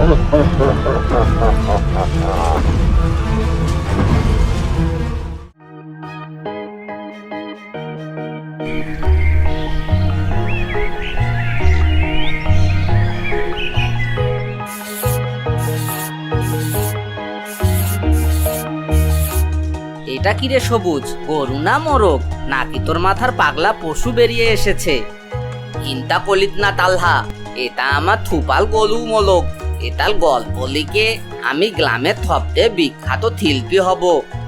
এটা কি রে সবুজ? গরু না মোরগ? নাকি তোর মাথার পাগলা পশু বেরিয়ে এসেছে? ইন্তা কলিত না তালহা, এটা আমার থুপাল গলু মোলক এটাল গল্প লিখে আমি গ্রামের সবচেয়ে বিখ্যাত শিল্পী হব।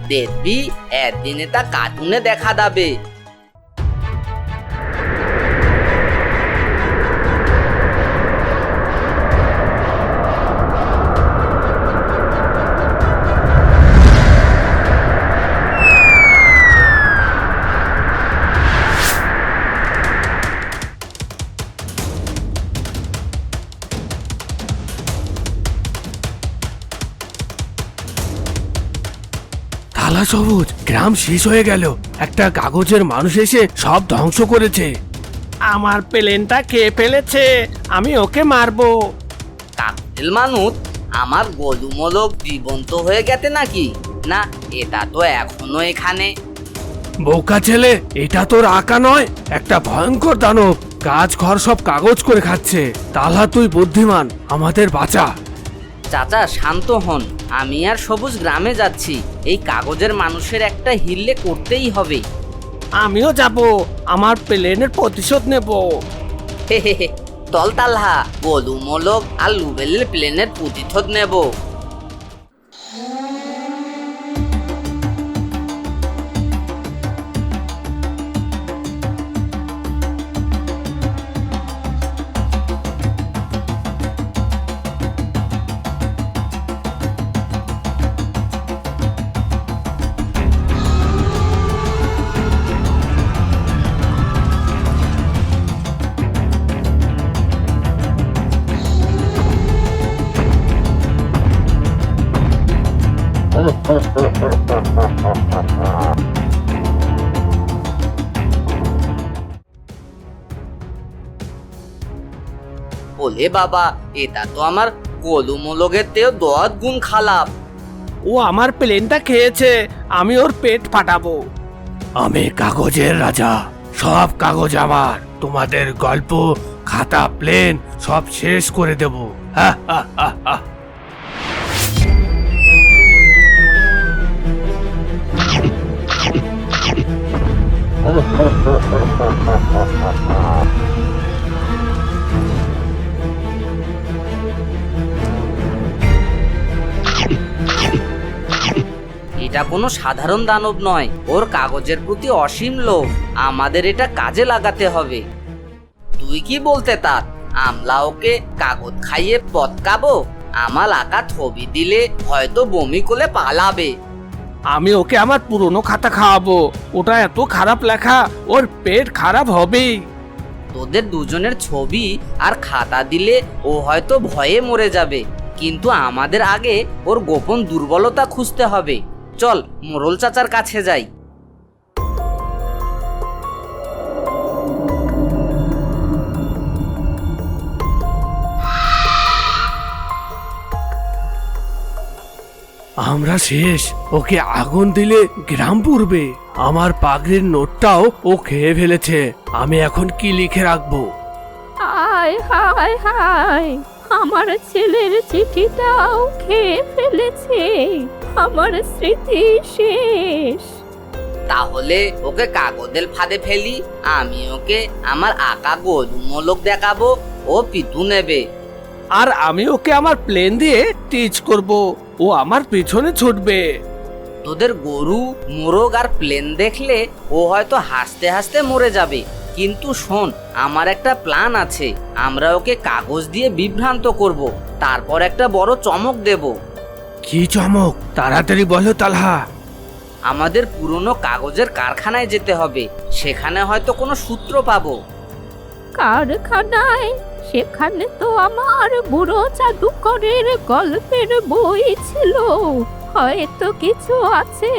দেখবি, একদিন এটা কার্টুনে দেখা যাবে। থালা সবুজ গ্রাম শেষ হয়ে গেল। একটা কাগজের মানুষ এসে সব ধ্বংস করেছে। আমার প্লেনটা খেয়ে ফেলেছে? আমি ওকে মারবো। কাকতেল মানুষ আমার গলু মোলক জীবন্ত হয়ে গেছে নাকি? না এটা তো এখনও এখানে। বোকা ছেলে এটা তোর আঁকা নয় একটা ভয়ঙ্কর দানব কাজ ঘর সব কাগজ করে খাচ্ছে। তালা তুই বুদ্ধিমান আমাদের বাঁচা। চাচা শান্ত হন। আমি আর সবুজ গ্রামে যাচ্ছি। এই কাগজের মানুষের একটা হিল্লে করতেই হবে। আমিও যাব। আমার প্লেনের প্রতিশোধ নেব। হে হে হে তলতালহা গলু মোলক আর লুবেলের প্লেনের প্রতিশোধ নেব। ওলে বাবা এটা তো আমার গলু মোলকের তেও দশ গুণ খালাপ ও আমার প্লেনটা খেয়েছে আমি ওর পেট ফাটাবো। আমি কাগজের রাজা সব কাগজ আমার। তোমাদের গল্প খাতা প্লেন সব শেষ করে দেব। হা, হা, হা, হা। এটা কোনো সাধারণ দানব নয়। ওর কাগজের প্রতি অসীম লোভ। আমাদের এটা কাজে লাগাতে হবে। তুই কি বলতে তার? আমলা ওকে কাগজ খাইয়ে পতকাবো আমার আঁকা ছবি দিলে হয়তো বমি করে পালাবে। আমি ওকে আমার পুরনো খাতা খাওয়াবো। ওটা এত খারাপ লেখা ওর পেট খারাপ হবেই। তোদের দুজনের ছবি আর খাতা দিলে ও হয়তো ভয়ে মরে যাবে। কিন্তু আমাদের আগে ওর গোপন দুর্বলতা খুঁজতে হবে। চল মোরল চাচার কাছে যাই। আমরা শেষ। ওকে আগুন দিলে গ্রাম পুড়বে। আমার পাগড়ির নোটটাও ও খেয়ে ফেলেছে। আমি এখন কি লিখে রাখব? হায় হায় হায়। আমার ছেলের চিঠিটাও খেয়ে ফেলেছে। আমার স্মৃতি শেষ। তাহলে ওকে কাগজের ফাঁদে ফেলি আমি ওকে আমার আঁকা গরু মোলক দেখাবো ও পিতু নেবে। আর আমি ওকে আমার প্লেন দিয়ে টিচ করব ও আমার পিছনে ছুটবে। তোদের গরু মোরগ আর প্লেন দেখলে ও হয়তো হাসতে হাসতে মরে যাবে। কিন্তু শোন আমার একটা প্ল্যান আছে। আমরা ওকে কাগজ দিয়ে বিভ্রান্ত করব তারপর একটা বড় চমক দেব। কি চমক? তাড়াতাড়ি বলো তালহা। আমাদের পুরনো কাগজের কারখানায় যেতে হবে সেখানে হয়তো কোনো সূত্র পাবো। কারখানায়? সেখানে তো আমার বুড়ো জাদুকরের গল্পের বই ছিল। হয়তো কিছু আছে।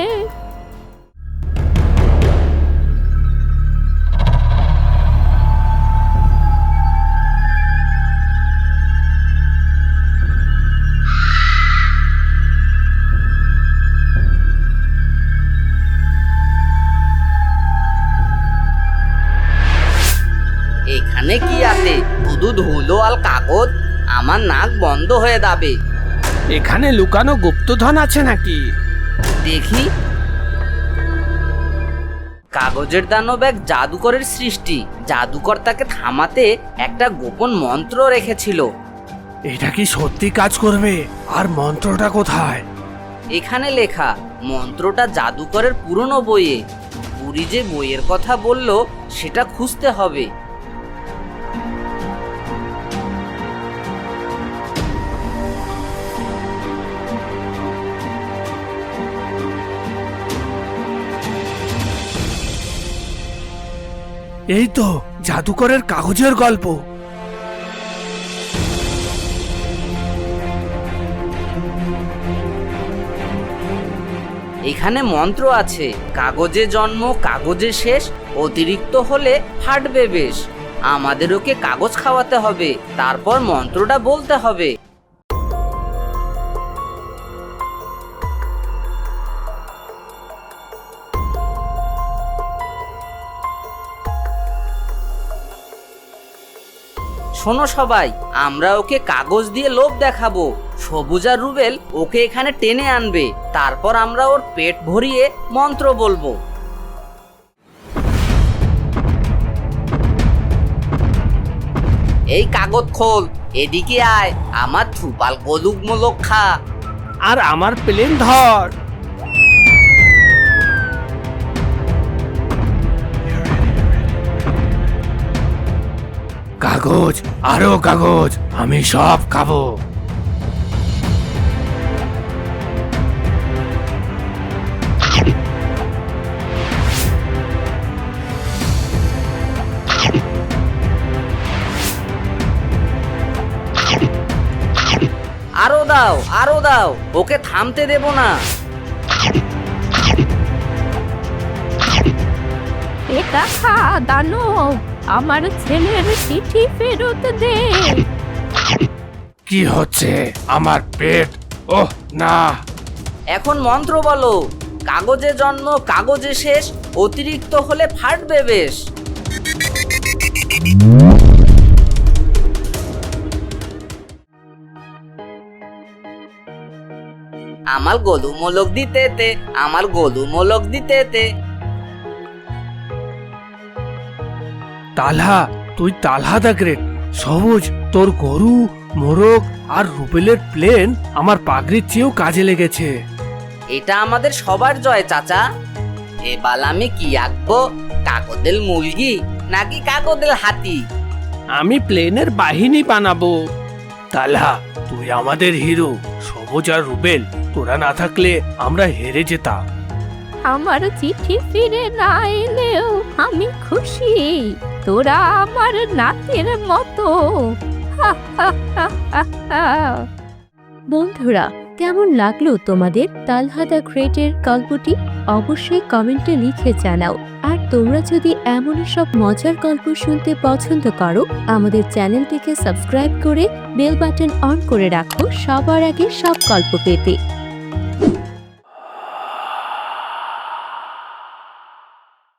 আর কাগজ আমার নাক বন্ধ হয়ে যাবে। এখানে লুকানো গুপ্তধন আছে নাকি? দেখি। কাগজের দানব এক জাদুকরের সৃষ্টি। জাদুকর তাকে থামাতে একটা গোপন মন্ত্র রেখেছিল। এটা কি সত্যি কাজ করবে? আর মন্ত্রটা কোথায়? এখানে লেখা মন্ত্রটা জাদুকরের পুরনো বইয়ে। পুরী যে বইয়ের কথা বলল সেটা খুঁজতে হবে। এই তো জাদুকরের কাগজের গল্প। এখানে মন্ত্র আছে, কাগজে জন্ম, কাগজে শেষ, অতিরিক্ত হলে ফাটবে বেশ। আমাদের ওকে কাগজ খাওয়াতে হবে, তারপর মন্ত্রটা বলতে হবে। শোনো সবাই, আমরা ওকে কাগজ দিয়ে লোভ দেখাবো। সবুজ আর রুবেল ওকে এখানে টেনে আনবে। তারপর আমরা ওর পেট ভরিয়ে মন্ত্র বলব। এই কাগজ খোল, এদিকে আয়, আমার থুপাল গলুক মোলক খা। আর আমার প্লেন ধর। কাগজ আরও কাগজ আমি সব খাব। আরও দাও আরও দাও ওকে থামতে দেব না। এটা খা দানব। আমার ছেলের চিঠি ফেরত দে। কি হচ্ছে? আমার পেট? ওহ না। এখন মন্ত্র বলো কাগজে জন্ম কাগজে শেষ অতিরিক্ত হলে ফাটবে বেশ। আমার গলু মোলক দিতে আমার গলু মোলক তালহা তুই তালহা দা গ্রেট। সবুজ তোর গরু মোরগ আর রুবেলের প্লেন আমার পাগড়ির চেয়েও কাজে লেগেছে। এটা আমাদের সবার জয় চাচা। এবার আমি কি আঁকবো? কাগজের মুরগি নাকি কাগজের হাতি? আমি প্লেনের বাহিনী বানাবো। তালহা তুই আমাদের হিরো সবুজ আর রুবেল। তোরা না থাকলে আমরা হেরে যেতাম। আমার চিঠি ফিরে না এলেও আমি খুশি। তোরা আমার নাতির মতো। বন্ধুরা, কেমন লাগল তোমাদের তালহাদা দ্য গ্রেটের গল্পটি? অবশ্যই কমেন্টে লিখে জানাও। আর তোমরা যদি এমন সব মজার গল্প শুনতে পছন্দ করো, আমাদের চ্যানেলটিকে সাবস্ক্রাইব করে বেল বাটন অন করে রাখো সবার আগে সব গল্প পেতে।